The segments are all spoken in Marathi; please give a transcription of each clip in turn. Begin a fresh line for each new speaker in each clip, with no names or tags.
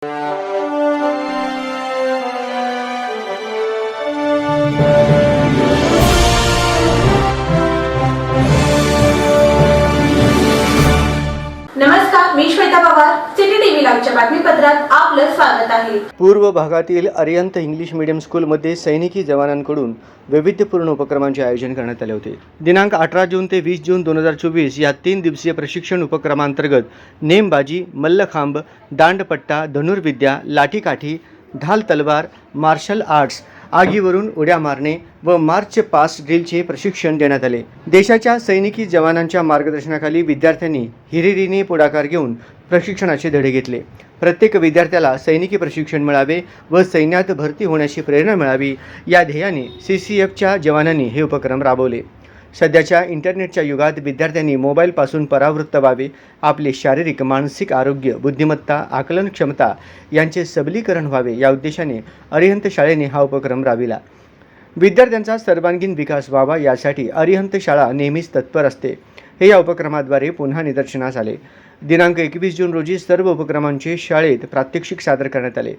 Música Shweta Pawar city TV लाईव्हच्या बातमीपत्रात आपलं स्वागत आहे.
पूर्व भागातील अरियंत इंग्लिश मीडियम स्कूलमध्ये सैनिकी जवानांकडून वैविध्यपूर्ण उपक्रमांचे आयोजन करण्यात आले होते. दिनांक अठरा जून ते वीस जून दोन हजार चोवीस या तीन दिवसीय प्रशिक्षण उपक्रमांतर्गत नेमबाजी मल्लखांब दांडपट्टा धनुर्विद्या लाठीकाठी ढाल तलवार मार्शल आर्ट्स आगीवरून उड्या मारणे व मार्च पास ड्रिलचे प्रशिक्षण देण्यात आले. देशाच्या सैनिकी जवानांच्या मार्गदर्शनाखाली विद्यार्थ्यांनी हिरिरीने पुढाकार घेऊन प्रशिक्षणाचे धडे घेतले. प्रत्येक विद्यार्थ्याला सैनिकी प्रशिक्षण मिळावे व सैन्यात भरती होण्याची प्रेरणा मिळावी या ध्येयाने सी सी एफच्या जवानांनी हे उपक्रम राबवले. सध्याच्या इंटरनेटच्या युगात विद्यार्थ्यांनी मोबाईलपासून परावृत्त व्हावे आपले शारीरिक मानसिक आरोग्य बुद्धिमत्ता आकलन क्षमता यांचे सबलीकरण व्हावे या उद्देशाने अरिहंत शाळेने हा उपक्रम राबविला. विद्यार्थ्यांचा सर्वांगीण विकास व्हावा यासाठी अरिहंत शाळा नेहमीच तत्पर असते. हे या उपक्रमाद्वारे पुन्हा निदर्शनास आले. दिनांक एकवीस जून रोजी सर्व उपक्रमांचे शाळेत प्रात्यक्षिक सादर करण्यात आले.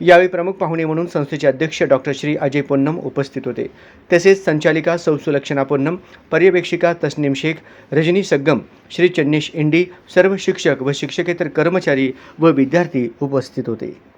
यावेळी प्रमुख पाहुणे म्हणून संस्थेचे अध्यक्ष डॉक्टर श्री अजय पोन्नम उपस्थित होते. तसेच संचालिका सौ सुलक्षणा पोन्नम पर्यवेक्षिका तस्नीम शेख रजनी सग्गम श्री चन्नेश इंडी सर्व शिक्षक व शिक्षकेतर कर्मचारी व विद्यार्थी उपस्थित होते.